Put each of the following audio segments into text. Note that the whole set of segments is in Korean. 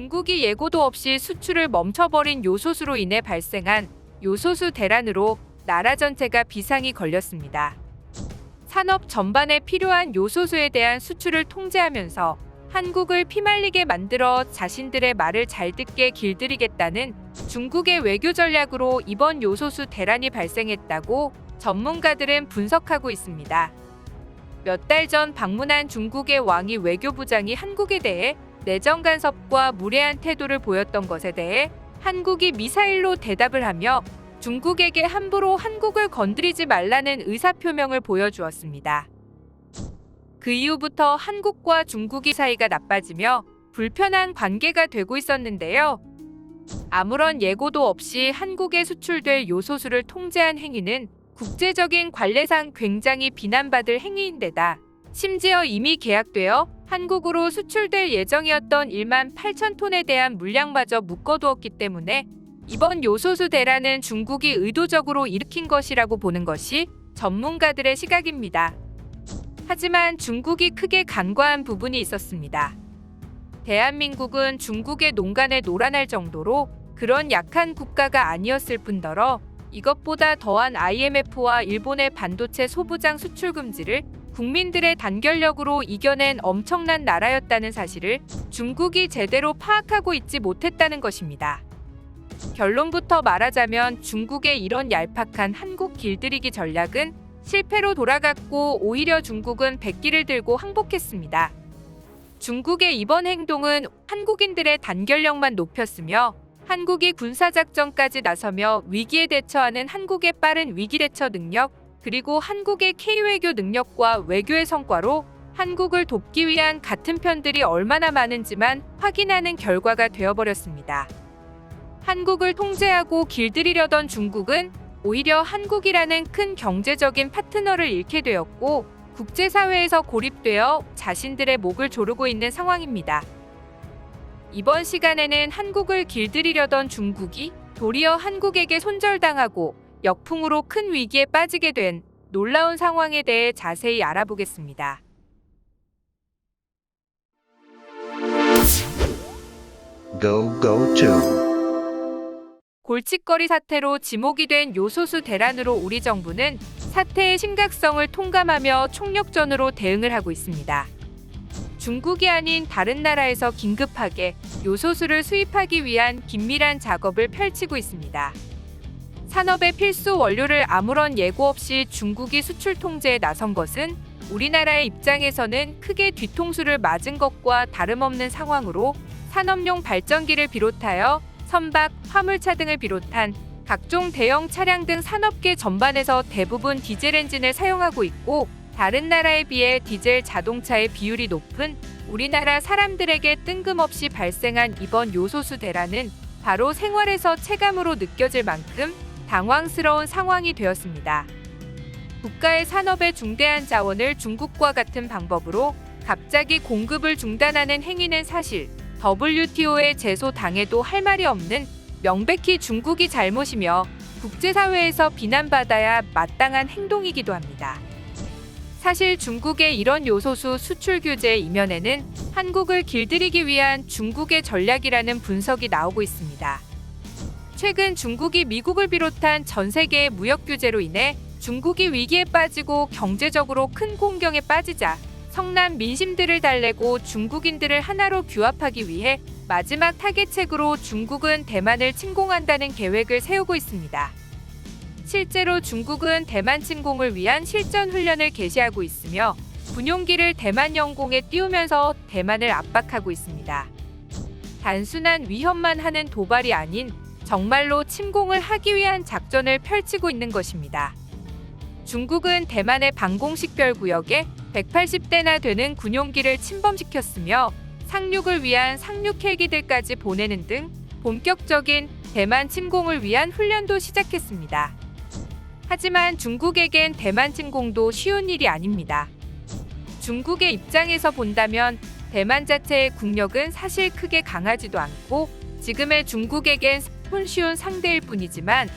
중국이 예고도 없이 수출을 멈춰버린 요소수로 인해 발생한 요소수 대란으로 나라 전체가 비상이 걸렸습니다. 산업 전반에 필요한 요소수에 대한 수출을 통제하면서 한국을 피말리게 만들어 자신들의 말을 잘 듣게 길들이겠다는 중국의 외교 전략으로 이번 요소수 대란이 발생했다고 전문가들은 분석하고 있습니다. 몇 달 전 방문한 중국의 왕이 외교부장이 한국에 대해 내정 간섭과 무례한 태도를 보였던 것에 대해 한국이 미사일로 대답을 하며 중국에게 함부로 한국을 건드리지 말라는 의사표명을 보여주었습니다. 그 이후부터 한국과 중국이 사이가 나빠지며 불편한 관계가 되고 있었는데요. 아무런 예고도 없이 한국에 수출될 요소수를 통제한 행위는 국제적인 관례상 굉장히 비난받을 행위인데다 심지어 이미 계약되어 한국으로 수출될 예정이었던 1만 8천 톤에 대한 물량마저 묶어두었기 때문에 이번 요소수 대란은 중국이 의도적으로 일으킨 것이라고 보는 것이 전문가들의 시각입니다. 하지만 중국이 크게 간과한 부분이 있었습니다. 대한민국은 중국의 농간에 놀아날 정도로 그런 약한 국가가 아니었을 뿐더러 이것보다 더한 IMF와 일본의 반도체 소부장 수출 금지를 국민들의 단결력으로 이겨낸 엄청난 나라였다는 사실을 중국이 제대로 파악하고 있지 못했다는 것입니다. 결론부터 말하자면 중국의 이런 얄팍한 한국 길들이기 전략은 실패로 돌아갔고 오히려 중국은 백기를 들고 항복했습니다. 중국의 이번 행동은 한국인들의 단결력만 높였으며 한국이 군사작전까지 나서며 위기에 대처하는 한국의 빠른 위기 대처 능력 그리고 한국의 K-외교 능력과 외교의 성과로 한국을 돕기 위한 같은 편들이 얼마나 많은지만 확인하는 결과가 되어버렸습니다. 한국을 통제하고 길들이려던 중국은 오히려 한국이라는 큰 경제적인 파트너를 잃게 되었고 국제사회에서 고립되어 자신들의 목을 조르고 있는 상황입니다. 이번 시간에는 한국을 길들이려던 중국이 도리어 한국에게 손절당하고 역풍으로 큰 위기에 빠지게 된 놀라운 상황에 대해 자세히 알아보겠습니다. Go go to. 골칫거리 사태로 지목이 된 요소수 대란으로 우리 정부는 사태의 심각성을 통감하며 총력전으로 대응을 하고 있습니다. 중국이 아닌 다른 나라에서 긴급하게 요소수를 수입하기 위한 긴밀한 작업을 펼치고 있습니다. 산업의 필수 원료를 아무런 예고 없이 중국이 수출 통제에 나선 것은 우리나라의 입장에서는 크게 뒤통수를 맞은 것과 다름없는 상황으로 산업용 발전기를 비롯하여 선박, 화물차 등을 비롯한 각종 대형 차량 등 산업계 전반에서 대부분 디젤 엔진을 사용하고 있고 다른 나라에 비해 디젤 자동차의 비율이 높은 우리나라 사람들에게 뜬금없이 발생한 이번 요소수 대란은 바로 생활에서 체감으로 느껴질 만큼 당황스러운 상황이 되었습니다. 국가의 산업의 중대한 자원을 중국과 같은 방법으로 갑자기 공급을 중단하는 행위는 사실 WTO에 제소당해도 할 말이 없는 명백히 중국이 잘못이며 국제사회에서 비난받아야 마땅한 행동이기도 합니다. 사실 중국의 이런 요소수 수출 규제 이면에는 한국을 길들이기 위한 중국의 전략이라는 분석이 나오고 있습니다. 최근 중국이 미국을 비롯한 전 세계의 무역 규제로 인해 중국이 위기에 빠지고 경제적으로 큰 공경에 빠지자 성남 민심들을 달래고 중국인들을 하나로 규합하기 위해 마지막 타겟책으로 중국은 대만을 침공한다는 계획을 세우고 있습니다. 실제로 중국은 대만 침공을 위한 실전 훈련을 개시하고 있으며 군용기를 대만 영공에 띄우면서 대만을 압박하고 있습니다. 단순한 위협만 하는 도발이 아닌 정말로 침공을 하기 위한 작전을 펼치고 있는 것입니다. 중국은 대만의 방공식별 구역에 180대나 되는 군용기를 침범시켰으며 상륙을 위한 상륙 헬기들까지 보내는 등 본격적인 대만 침공을 위한 훈련도 시작했습니다. 하지만 중국에겐 대만 침공도 쉬운 일이 아닙니다. 중국의 입장에서 본다면 대만 자체의 국력은 사실 크게 강하지도 않고 지금의 중국에겐 손쉬운 상대일 뿐이지만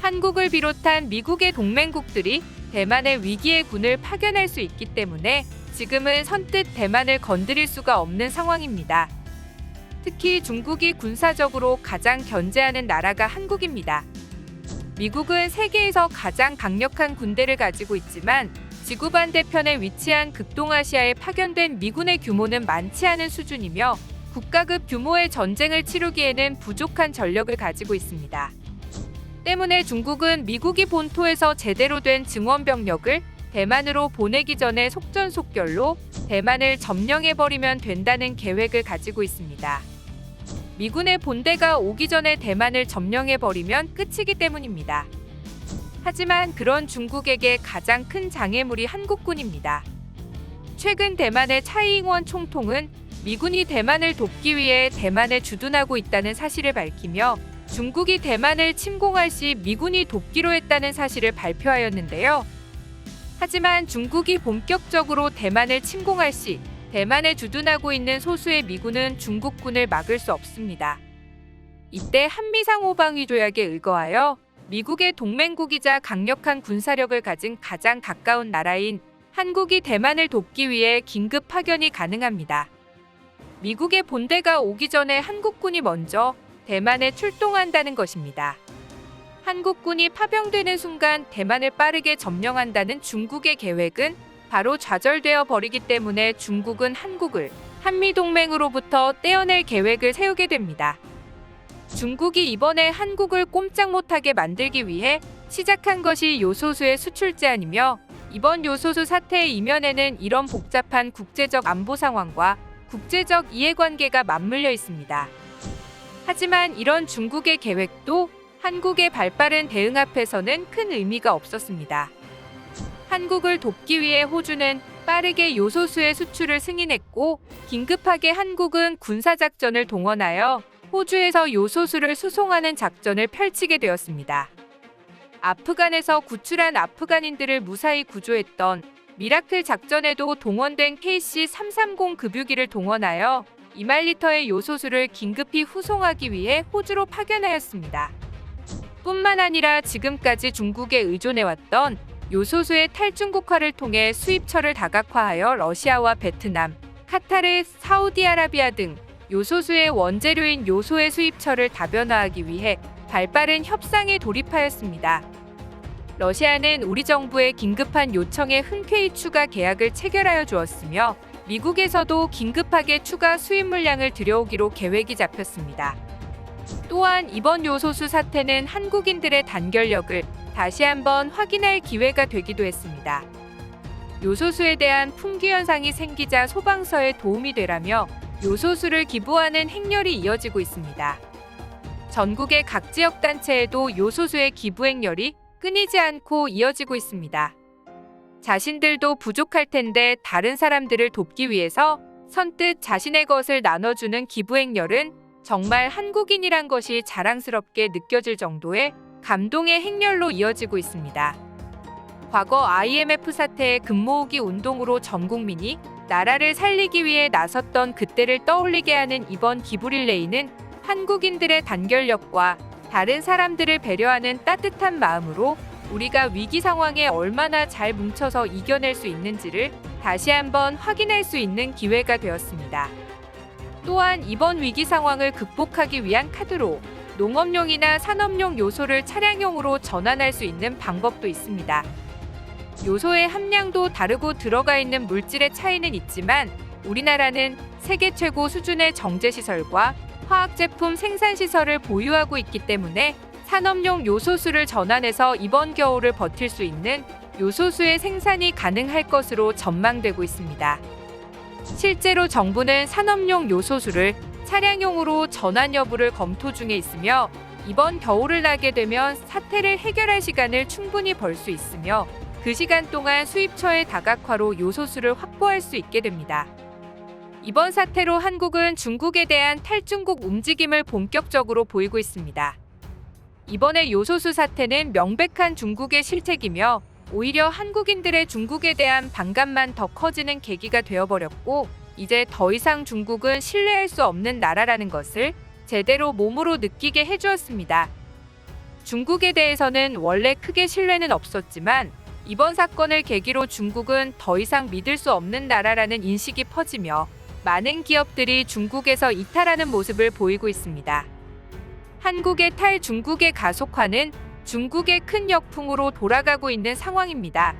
한국을 비롯한 미국의 동맹국들이 대만의 위기의 군을 파견할 수 있기 때문에 지금은 선뜻 대만을 건드릴 수가 없는 상황입니다. 특히 중국이 군사적으로 가장 견제하는 나라가 한국입니다. 미국은 세계에서 가장 강력한 군대를 가지고 있지만 지구 반대편에 위치한 극동아시아에 파견된 미군의 규모는 많지 않은 수준이며 국가급 규모의 전쟁을 치르기에는 부족한 전력을 가지고 있습니다. 때문에 중국은 미국이 본토에서 제대로 된 증원 병력을 대만으로 보내기 전에 속전속결로 대만을 점령해버리면 된다는 계획을 가지고 있습니다. 미군의 본대가 오기 전에 대만을 점령해버리면 끝이기 때문입니다. 하지만 그런 중국에게 가장 큰 장애물이 한국군입니다. 최근 대만의 차이잉원 총통은 미군이 대만을 돕기 위해 대만에 주둔하고 있다는 사실을 밝히며 중국이 대만을 침공할 시 미군이 돕기로 했다는 사실을 발표하였는데요. 하지만 중국이 본격적으로 대만을 침공할 시 대만에 주둔하고 있는 소수의 미군은 중국군을 막을 수 없습니다. 이때 한미 상호방위 조약에 의거하여 미국의 동맹국이자 강력한 군사력을 가진 가장 가까운 나라인 한국이 대만을 돕기 위해 긴급 파견이 가능합니다. 미국의 본대가 오기 전에 한국군이 먼저 대만에 출동한다는 것입니다. 한국군이 파병되는 순간 대만을 빠르게 점령한다는 중국의 계획은 바로 좌절되어 버리기 때문에 중국은 한국을 한미동맹으로부터 떼어낼 계획을 세우게 됩니다. 중국이 이번에 한국을 꼼짝 못하게 만들기 위해 시작한 것이 요소수의 수출 제한이며 이번 요소수 사태의 이면에는 이런 복잡한 국제적 안보 상황과 국제적 이해관계가 맞물려 있습니다. 하지만 이런 중국의 계획도 한국의 발빠른 대응 앞에서는 큰 의미가 없었습니다. 한국을 돕기 위해 호주는 빠르게 요소수의 수출을 승인했고 긴급하게 한국은 군사작전을 동원하여 호주에서 요소수를 수송하는 작전을 펼치게 되었습니다. 아프간에서 구출한 아프간인들을 무사히 구조했던 미라클 작전에도 동원된 KC-330 급유기를 동원하여 2만 리터의 요소수를 긴급히 후송하기 위해 호주로 파견하였습니다. 뿐만 아니라 지금까지 중국에 의존해왔던 요소수의 탈중국화를 통해 수입처를 다각화하여 러시아와 베트남, 카타르, 사우디아라비아 등 요소수의 원재료인 요소의 수입처를 다변화하기 위해 발빠른 협상에 돌입하였습니다. 러시아는 우리 정부의 긴급한 요청에 흔쾌히 추가 계약을 체결하여 주었으며 미국에서도 긴급하게 추가 수입 물량을 들여오기로 계획이 잡혔습니다. 또한 이번 요소수 사태는 한국인들의 단결력을 다시 한번 확인할 기회가 되기도 했습니다. 요소수에 대한 품귀 현상이 생기자 소방서에 도움이 되라며 요소수를 기부하는 행렬이 이어지고 있습니다. 전국의 각 지역 단체에도 요소수의 기부 행렬이 끊이지 않고 이어지고 있습니다. 자신들도 부족할 텐데 다른 사람들을 돕기 위해서 선뜻 자신의 것을 나눠주는 기부 행렬은 정말 한국인이란 것이 자랑스럽게 느껴질 정도의 감동의 행렬로 이어지고 있습니다. 과거 IMF 사태의 금모으기 운동으로 전 국민이 나라를 살리기 위해 나섰던 그때를 떠올리게 하는 이번 기부 릴레이는 한국인들의 단결력과 다른 사람들을 배려하는 따뜻한 마음으로 우리가 위기 상황에 얼마나 잘 뭉쳐서 이겨낼 수 있는지를 다시 한번 확인할 수 있는 기회가 되었습니다. 또한 이번 위기 상황을 극복하기 위한 카드로 농업용이나 산업용 요소를 차량용으로 전환할 수 있는 방법도 있습니다. 요소의 함량도 다르고 들어가 있는 물질의 차이는 있지만 우리나라는 세계 최고 수준의 정제 시설과 화학 제품 생산 시설을 보유하고 있기 때문에 산업용 요소수를 전환해서 이번 겨울을 버틸 수 있는 요소수의 생산이 가능할 것으로 전망되고 있습니다. 실제로 정부는 산업용 요소수를 차량용으로 전환 여부를 검토 중에 있으며 이번 겨울을 나게 되면 사태를 해결할 시간을 충분히 벌 수 있으며 그 시간 동안 수입처의 다각화로 요소수를 확보할 수 있게 됩니다. 이번 사태로 한국은 중국에 대한 탈중국 움직임을 본격적으로 보이고 있습니다. 이번의 요소수 사태는 명백한 중국의 실책이며 오히려 한국인들의 중국에 대한 반감만 더 커지는 계기가 되어버렸고 이제 더 이상 중국은 신뢰할 수 없는 나라라는 것을 제대로 몸으로 느끼게 해주었습니다. 중국에 대해서는 원래 크게 신뢰는 없었지만 이번 사건을 계기로 중국은 더 이상 믿을 수 없는 나라라는 인식이 퍼지며 많은 기업들이 중국에서 이탈하는 모습을 보이고 있습니다. 한국의 탈중국의 가속화는 중국의 큰 역풍으로 돌아가고 있는 상황입니다.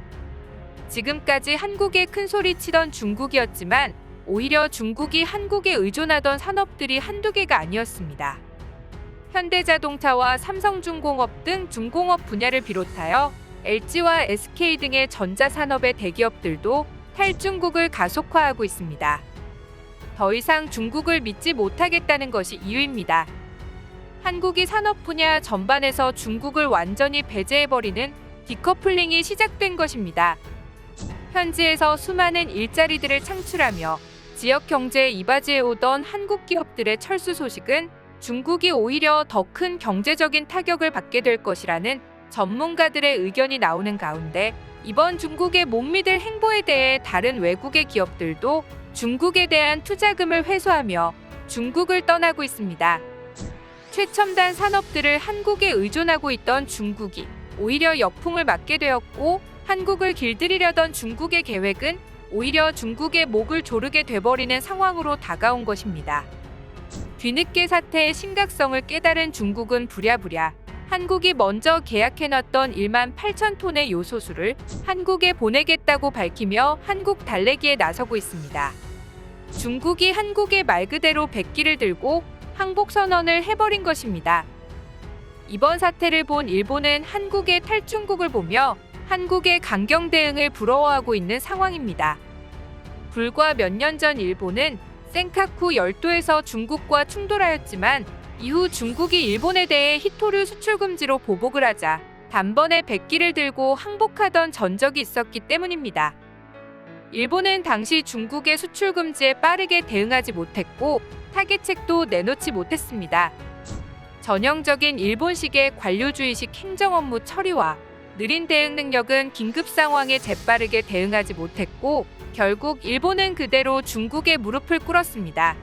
지금까지 한국에 큰 소리 치던 중국이었지만 오히려 중국이 한국에 의존하던 산업들이 한두 개가 아니었습니다. 현대자동차와 삼성중공업 등 중공업 분야를 비롯하여 LG와 SK 등의 전자산업의 대기업들도 탈중국을 가속화하고 있습니다. 더 이상 중국을 믿지 못하겠다는 것이 이유입니다. 한국이 산업 분야 전반에서 중국을 완전히 배제해버리는 디커플링이 시작된 것입니다. 현지에서 수많은 일자리들을 창출하며 지역 경제에 이바지해 오던 한국 기업들의 철수 소식은 중국이 오히려 더 큰 경제적인 타격을 받게 될 것이라는 전문가들의 의견이 나오는 가운데 이번 중국의 못 믿을 행보에 대해 다른 외국의 기업들도 중국에 대한 투자금을 회수하며 중국을 떠나고 있습니다. 최첨단 산업들을 한국에 의존하고 있던 중국이 오히려 역풍을 맞게 되었고 한국을 길들이려던 중국의 계획은 오히려 중국의 목을 조르게 돼버리는 상황으로 다가온 것입니다. 뒤늦게 사태의 심각성을 깨달은 중국은 부랴부랴 한국이 먼저 계약해놨던 1만 8천 톤의 요소수를 한국에 보내겠다고 밝히며 한국 달래기에 나서고 있습니다. 중국이 한국의 말 그대로 백기를 들고 항복 선언을 해버린 것입니다. 이번 사태를 본 일본은 한국의 탈중국을 보며 한국의 강경 대응을 부러워하고 있는 상황입니다. 불과 몇 년 전 일본은 센카쿠 열도에서 중국과 충돌하였지만 이후 중국이 일본에 대해 히토류 수출 금지로 보복을 하자 단번에 백기를 들고 항복하던 전적이 있었기 때문입니다. 일본은 당시 중국의 수출 금지에 빠르게 대응하지 못했고 타겟책도 내놓지 못했습니다. 전형적인 일본식의 관료주의식 행정 업무 처리와 느린 대응 능력은 긴급 상황에 재빠르게 대응하지 못했고 결국 일본은 그대로 중국에 무릎을 꿇었습니다.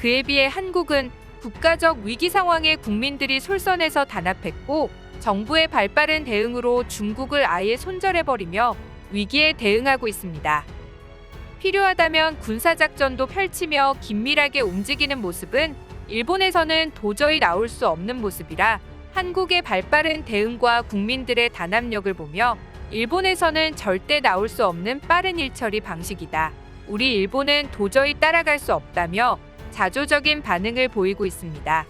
그에 비해 한국은 국가적 위기 상황에 국민들이 솔선해서 단합했고 정부의 발빠른 대응으로 중국을 아예 손절해버리며 위기에 대응하고 있습니다. 필요하다면 군사작전도 펼치며 긴밀하게 움직이는 모습은 일본에서는 도저히 나올 수 없는 모습이라 한국의 발빠른 대응과 국민들의 단합력을 보며 일본에서는 절대 나올 수 없는 빠른 일처리 방식이다. 우리 일본은 도저히 따라갈 수 없다며 자조적인 반응을 보이고 있습니다.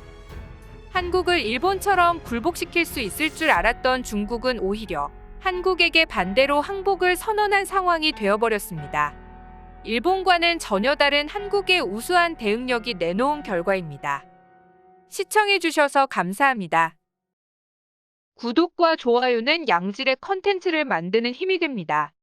한국을 일본처럼 굴복시킬 수 있을 줄 알았던 중국은 오히려 한국에게 반대로 항복을 선언한 상황이 되어버렸습니다. 일본과는 전혀 다른 한국의 우수한 대응력이 내놓은 결과입니다. 시청해주셔서 감사합니다. 구독과 좋아요는 양질의 컨텐츠를 만드는 힘이 됩니다.